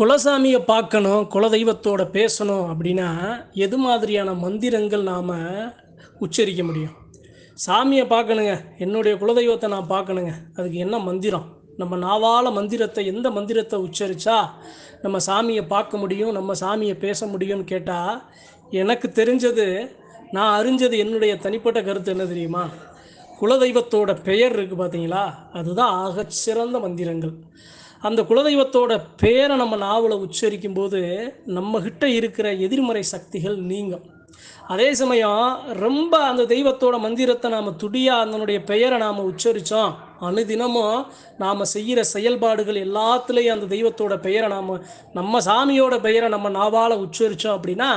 குலசாமியை பார்க்கணும் குலதெய்வத்தோட பேசணும் அப்படின்னா எது மாதிரியான மந்திரங்கள் நாம் உச்சரிக்க முடியும்? சாமியை பார்க்கணுங்க என்னுடைய குலதெய்வத்தை நான் பார்க்கணுங்க. அதுக்கு என்ன மந்திரம்? நம்ம நாவால மந்திரத்தை எந்த மந்திரத்தை உச்சரித்தா நம்ம சாமியை பார்க்க முடியும் நம்ம சாமியை பேச முடியும்னு கேட்டால் எனக்கு தெரிஞ்சது நான் அறிஞ்சது என்னுடைய தனிப்பட்ட கருத்து என்ன தெரியுமா? குலதெய்வத்தோட பெயர் இருக்குது பார்த்தீங்களா அதுதான் ஆகச்சிறந்த மந்திரங்கள். அந்த குலதெய்வத்தோட பேரை நம்ம நாவலை உச்சரிக்கும் போது நம்மக்கிட்ட இருக்கிற எதிர்மறை சக்திகள் நீங்கும். அதே சமயம் ரொம்ப அந்த தெய்வத்தோட மந்திரத்தை நாம் துடியாக அதனுடைய பெயரை நாம் உச்சரித்தோம் அனுதினமும் நாம் செய்கிற செயல்பாடுகள் எல்லாத்துலேயும் அந்த தெய்வத்தோட பெயரை நாம் நம்ம சாமியோட பெயரை நம்ம நாவால் உச்சரித்தோம் அப்படின்னா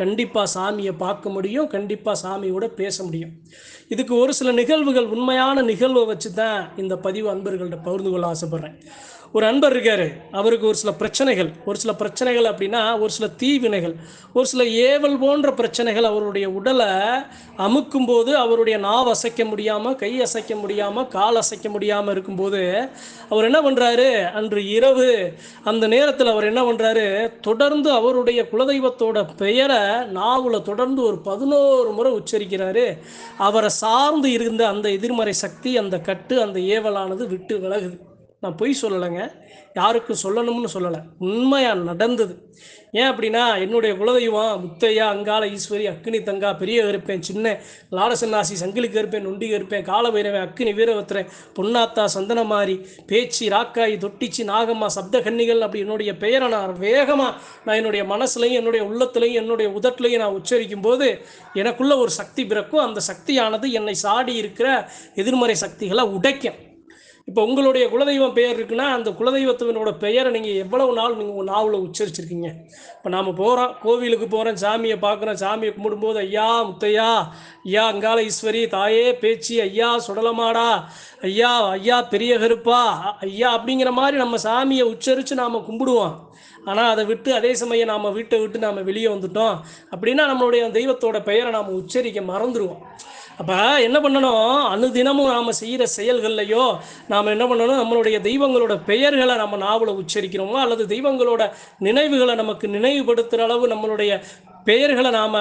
கண்டிப்பாக சாமியை பார்க்க முடியும் கண்டிப்பாக சாமியோட பேச முடியும். இதுக்கு ஒரு சில நிகழ்வுகள் உண்மையான நிகழ்வை வச்சு தான் இந்த பதிவு அன்பர்கள்ட்ட பகிர்ந்து கொள்ள ஆசைப்பட்றேன். ஒரு அன்பர் இருக்கார். அவருக்கு ஒரு சில பிரச்சனைகள். ஒரு சில பிரச்சனைகள் அப்படின்னா ஒரு சில தீவினைகள். ஒரு சில ஏவல் போன்ற பிரச்சனைகள் அவருடைய உடலை அமுக்கும்போது அவருடைய நாவ் அசைக்க முடியாமல் கை அசைக்க முடியாமல் கால் அசைக்க முடியாமல் இருக்கும்போது அவர் என்ன பண்ணுறாரு அன்று இரவு அந்த நேரத்தில் அவர் என்ன பண்ணுறாரு தொடர்ந்து அவருடைய குலதெய்வத்தோட பெயரை நாவில் தொடர்ந்து ஒரு பதினோரு முறை உச்சரிக்கிறாரு. அவரை சார்ந்து இருந்த அந்த எதிர்மறை சக்தி அந்த கட்டு அந்த ஏவலானது விட்டு விலகுது. நான் பொய் சொல்லலைங்க. யாருக்கும் சொல்லணும்னு சொல்லலை. உண்மையாக நடந்தது. ஏன் அப்படின்னா என்னுடைய குலதெய்வம் முத்தையா அங்காள ஈஸ்வரி அக்னி தங்கா பெரிய கருப்பேன் சின்ன லாடசன்னாசி சங்கிலி கருப்பேன் நொண்டி கருப்பேன் காலபைரவன் அக்னி வீரவத்திரன் பொன்னாத்தா சந்தனமாரி பேச்சு ராக்காயி தொட்டிச்சி நாகம்மா சப்த கன்னிகள் அப்படி என்னுடைய பெயரை நான் வேகமாக நான் என்னுடைய மனசுலையும் என்னுடைய உள்ளத்துலையும் என்னுடைய உதட்டுலையும் நான் உச்சரிக்கும் போது எனக்குள்ள ஒரு சக்தி பிறக்கும். அந்த சக்தியானது என்னை சாடி இருக்கிற எதிர்மறை சக்திகளை உடைக்கும். இப்போ உங்களுடைய குலதெய்வம் பெயர் இருக்குன்னா அந்த குலதெய்வத்தினோட பெயரை நீங்கள் எவ்வளவு நாள் நீங்கள் உங்கள் நாவில் உச்சரிச்சிருக்கீங்க? இப்போ நாம் போகிறோம் கோவிலுக்கு போகிறோம் சாமியை பார்க்குறோம் சாமியை கும்பிடும்போது ஐயா முத்தையா ஐயா அங்காள ஈஸ்வரி தாயே பேச்சு ஐயா சுடலமாடா ஐயா ஐயா பெரிய கருப்பா ஐயா அப்படிங்கிற மாதிரி நம்ம சாமியை உச்சரித்து நாம் கும்பிடுவோம். ஆனால் அதை விட்டு அதே சமயம் நாம் வீட்டை விட்டு நாம் வெளியே வந்துட்டோம் அப்படின்னா நம்மளுடைய தெய்வத்தோட பெயரை நாம் உச்சரிக்க மறந்துடுவோம் அப்போ என்ன பண்ணணும்? அனுதினமும் நாம் செய்கிற செயல்கள்லையோ நாம் என்ன பண்ணணும்? நம்மளுடைய தெய்வங்களோட பெயர்களை நம்ம நாவலை உச்சரிக்கிறோமோ அல்லது தெய்வங்களோட நினைவுகளை நமக்கு நினைவுபடுத்துகிற அளவு நம்மளுடைய பெயர்களை நாம்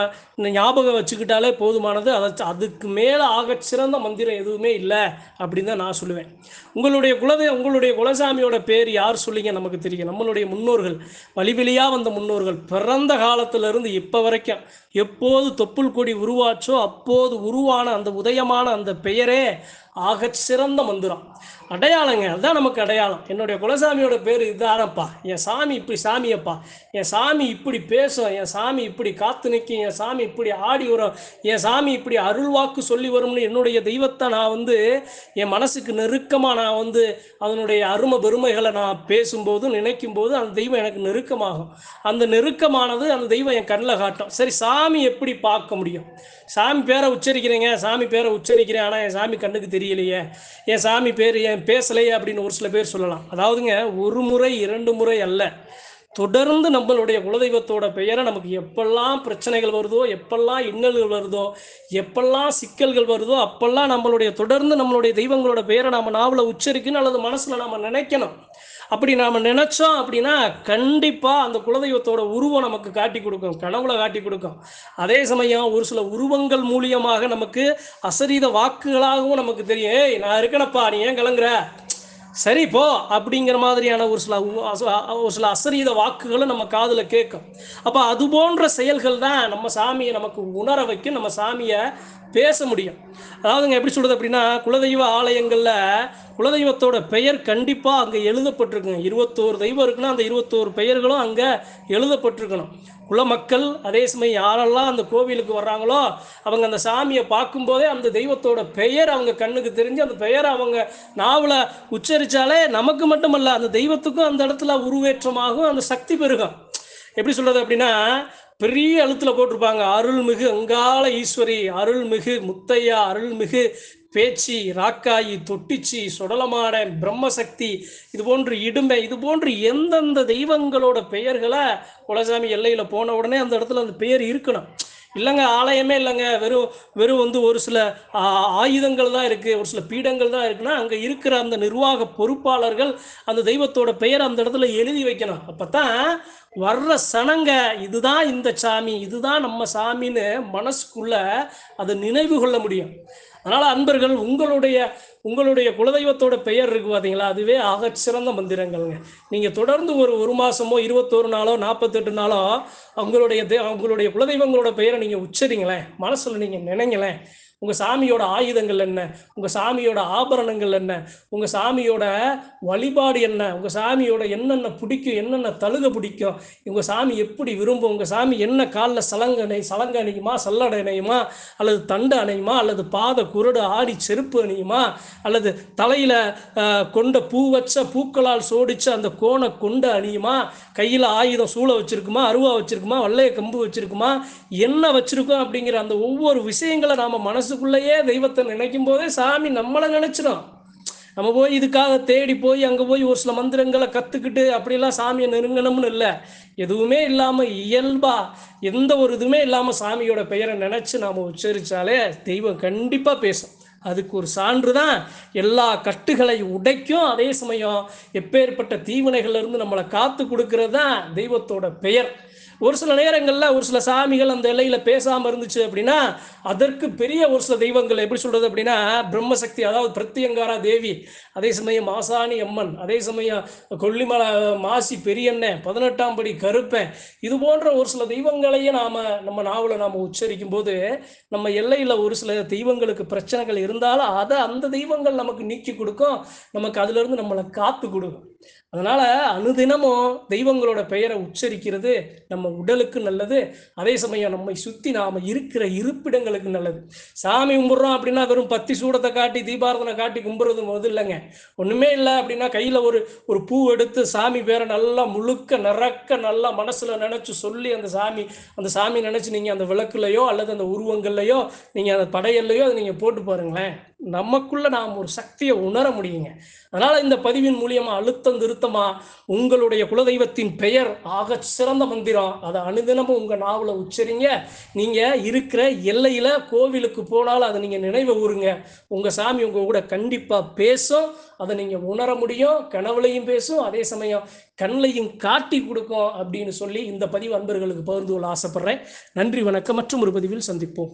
ஞாபகம் வச்சுக்கிட்டாலே போதுமானது. அதை அதுக்கு மேலே ஆக சிறந்த மந்திரம் எதுவுமே இல்லை அப்படின்னு தான் நான் சொல்லுவேன். உங்களுடைய குலதெ உங்களுடைய குலசாமியோட பேர் யார் சொல்லிங்க நமக்கு தெரியும். நம்மளுடைய முன்னோர்கள் வழிவெளியாக வந்த முன்னோர்கள் பிறந்த காலத்திலிருந்து இப்போ வரைக்கும் எப்போது தொப்புள் கொடி உருவாச்சோ அப்போது உருவான அந்த உதயமான அந்த பெயரே ஆக சிறந்த மந்திரம். அடையாளங்க அதுதான் நமக்கு அடையாளம். என்னுடைய குலசாமியோட பேர் இதுதானப்பா என் சாமி இப்படி சாமியப்பா. என் சாமி இப்படி பேசும். என் சாமி இப்படி காத்து நிற்கும் என் சாமி இப்படி ஆடி வரும். என் சாமி இப்படி அருள்வாக்கு சொல்லி வரும்னு என்னுடைய தெய்வத்தை நான் வந்து என் மனசுக்கு நெருக்கமாக நான் வந்து அதனுடைய அருமை பெருமைகளை நான் பேசும்போது நினைக்கும் போது அந்த தெய்வம் எனக்கு நெருக்கமாகும். அந்த நெருக்கமானது அந்த தெய்வம் என் கண்ணில் காட்டும். சரி சாமி எப்படி பார்க்க முடியும்? சாமி பேரை உச்சரிக்கிறேங்க சாமி பேரை உச்சரிக்கிறேன் ஆனால் என் சாமி கண்ணுக்கு தெரியலையே. என் சாமி பேர் என் பேசலையே அப்படின்னு ஒரு சில பேர் சொல்லலாம். அதாவதுங்க ஒரு முறை இரண்டு முறை அல்ல. தொடர்ந்து நம்மளுடைய குலதெய்வத்தோட பெயரை நமக்கு எப்பெல்லாம் பிரச்சனைகள் வருதோ எப்பெல்லாம் இன்னல்கள் வருதோ எப்பெல்லாம் சிக்கல்கள் வருதோ அப்பெல்லாம் நம்மளுடைய தொடர்ந்து நம்மளுடைய தெய்வங்களோட பெயரை நம்ம நாவல உச்சரிக்கணும் அல்லது மனசில் நாம் நினைக்கணும். அப்படி நாம் நினச்சோம் அப்படின்னா கண்டிப்பாக அந்த குலதெய்வத்தோட உருவம் நமக்கு காட்டி கொடுக்கும் கனவுல காட்டி கொடுக்கும். அதே சமயம் ஒரு சில உருவங்கள் மூலியமாக நமக்கு அசரீத வாக்குகளாகவும் நமக்கு தெரியும். ஏய் நான் இருக்கேனப்பா நீ ஏன் கிளங்குற சரி போ அப்படிங்கிற மாதிரியான ஒரு சில ஒரு சில அசரீத வாக்குகளும் நம்ம காதில் கேட்கும். அப்போ அது போன்ற செயல்கள் தான் நம்ம சாமியை நமக்கு உணர வைக்க நம்ம சாமியை பேச முடியும். அதாவதுங்க எப்படி சொல்கிறது அப்படின்னா குலதெய்வ ஆலயங்களில் குலதெய்வத்தோட பெயர் கண்டிப்பாக அங்கே எழுதப்பட்டிருக்குங்க. இருபத்தோரு தெய்வம் இருக்குன்னா அந்த இருபத்தோரு பெயர்களும் அங்கே எழுதப்பட்டிருக்கணும். குலமக்கள் அதே சமயம் யாரெல்லாம் அந்த கோவிலுக்கு வர்றாங்களோ அவங்க அந்த சாமியை பார்க்கும்போதே அந்த தெய்வத்தோட பெயர் அவங்க கண்ணுக்கு தெரிஞ்சு அந்த பெயரை அவங்க நாவலை உச்சரித்தாலே நமக்கு மட்டுமல்ல அந்த தெய்வத்துக்கும் அந்த இடத்துல உருவேற்றமாகும் அந்த சக்தி பெருகும். எப்படி சொல்கிறது அப்படின்னா பெரிய எழுத்துல போட்டிருப்பாங்க. அருள்மிகு அங்காள ஈஸ்வரி அருள்மிகு முத்தையா அருள்மிகு பேச்சு ராக்காயி தொட்டிச்சி சுடலமான பிரம்மசக்தி இது போன்று இடுமை இது போன்று எந்தெந்த தெய்வங்களோட பெயர்களை குலசாமி எல்லையில் போன உடனே அந்த இடத்துல அந்த பெயர் இருக்கணும். இல்லைங்க ஆலயமே இல்லைங்க. வெறும் வெறும் வந்து ஒரு சில ஆ, ஆயுதங்கள் தான் இருக்குது ஒரு சில பீடங்கள் தான் இருக்குன்னா அங்கே இருக்கிற அந்த நிர்வாக பொறுப்பாளர்கள் அந்த தெய்வத்தோட பெயர் அந்த இடத்துல எழுதி வைக்கணும். அப்போ தான் வர்ற சனங்க இதுதான் இந்த சாமி இதுதான் நம்ம சாமின்னு மனசுக்குள்ள அதை நினைவு கொள்ள முடியும். அதனால் அன்பர்கள் உங்களுடைய உங்களுடைய குலதெய்வத்தோட பெயர் இருக்கு பார்த்தீங்களா அதுவே ஆக சிறந்த மந்திரங்கள்ங்க. நீங்கள் தொடர்ந்து ஒரு ஒரு மாதமோ இருபத்தோரு நாளோ நாற்பத்தெட்டு நாளோ உங்களுடைய தெ- உங்களுடைய குலதெய்வங்களோட பெயரை நீங்கள் உச்சரிங்களேன். மனசில் நீங்கள் நினைங்களேன். உங்கள் சாமியோட ஆயுதங்கள் என்ன? உங்கள் சாமியோட ஆபரணங்கள் என்ன? உங்கள் சாமியோட வழிபாடு என்ன? உங்கள் சாமியோட என்னென்ன பிடிக்கும்? என்னென்ன தழுக பிடிக்கும்? உங்கள் சாமி எப்படி விரும்பும்? உங்கள் சாமி என்ன காலில் சலங்க அணை சலங்க அணியுமா? சல்லடை அணையுமா? அல்லது தண்டு அணையுமா? அல்லது பாத குருடு ஆடி செருப்பு அணியுமா? அல்லது தலையில் கொண்ட பூ வச்ச பூக்களால் சோடிச்ச அந்த கோண கொண்ட அணியுமா? கையில் ஆயுதம் சூளை வச்சிருக்குமா? அருவா வச்சிருக்குமா? வல்லைய கம்பு வச்சிருக்குமா? என்ன வச்சிருக்கோம்? அப்படிங்கிற அந்த ஒவ்வொரு விஷயங்களை நாம மனசுக்குள்ளேயே தெய்வத்தை நினைக்கும் போதே சாமி நம்மளை நினைச்சிடும் நம்ம போய் இதுக்காக தேடி போய் அங்கே போய் ஒரு சில மந்திரங்களை கற்றுக்கிட்டு அப்படிலாம் சாமியை நெருங்கணும்னு இல்லை. எதுவுமே இல்லாமல் இயல்பா எந்த ஒரு இதுவுமே இல்லாமல் சாமியோட பெயரை நினச்சி நாம் உச்சரித்தாலே தெய்வம் கண்டிப்பாக பேசும். அதுக்கு ஒரு சான்று தான் எல்லா கட்டுகளை உடைக்கும். அதே சமயம் எப்பேற்பட்ட தீவினைகள்லேருந்து நம்மளை காத்து கொடுக்கறது தான் தெய்வத்தோட பெயர். ஒரு சில நேரங்களில் ஒரு சில சாமிகள் அந்த எல்லையில் பேசாமல் இருந்துச்சு அப்படின்னா அதற்கு பெரிய ஒரு சில தெய்வங்கள் எப்படி சொல்கிறது அப்படின்னா பிரம்மசக்தி அதாவது பிரத்யங்காரா தேவி அதே சமயம் மாசாணி அம்மன் அதே சமயம் கொல்லிமலை மாசி பெரியண்ணன் பதினெட்டாம் படி கருப்பன் இது போன்ற ஒரு சில தெய்வங்களையும் நாம் நம்ம நாவலை நாம் உச்சரிக்கும் போது நம்ம எல்லையில் ஒரு சில தெய்வங்களுக்கு பிரச்சனைகள் இருந்தாலும் அதை அந்த தெய்வங்கள் நமக்கு நீக்கி கொடுக்கும் நமக்கு அதுலேருந்து நம்மளை காத்து கொடுக்கும். அதனால அனுதினமும் தெய்வங்களோட பெயரை உச்சரிக்கிறது நம்ம உடலுக்கு நல்லது. அதே சமயம் நம்மை சுற்றி நாம இருக்கிற இருப்பிடங்களுக்கு நல்லது. சாமி கும்பிட்றோம் அப்படின்னா வெறும் பத்தி சூடத்தை காட்டி தீபாரதனை காட்டி கும்பிட்றது போது இல்லைங்க. ஒன்றுமே இல்லை அப்படின்னா கையில் ஒரு ஒரு பூ எடுத்து சாமி பேரை நல்லா முழுக்க நிறக்க நல்லா மனசில் நினச்சி சொல்லி அந்த சாமி அந்த சாமி நினச்சி நீங்கள் அந்த விளக்குலையோ அல்லது அந்த உருவங்கள்லையோ நீங்கள் அந்த படையல்லையோ அதை நீங்கள் போட்டு பாருங்களேன். நமக்குள்ள நாம் ஒரு சக்தியை உணர முடியுங்க. அதனால இந்த பதிவின் மூலியமா அழுத்தம் திருத்தமா உங்களுடைய குலதெய்வத்தின் பெயர் ஆக சிறந்த மந்திரம். அதை அனுதினமும் உங்க நாவல உச்சரிங்க. நீங்க இருக்கிற எல்லையில கோவிலுக்கு போனாலும் அதை நீங்க நினைவு ஊருங்க உங்க சாமி உங்க கூட கண்டிப்பா பேசும். அதை நீங்க உணர முடியும். கனவுலையும் பேசும். அதே சமயம் கண்ணையும் காட்டி கொடுக்கும் அப்படின்னு சொல்லி இந்த பதிவு அன்பர்களுக்கு பகிர்ந்து கொள்ள ஆசைப்படுறேன். நன்றி வணக்கம். மற்றும் ஒரு பதிவில் சந்திப்போம்.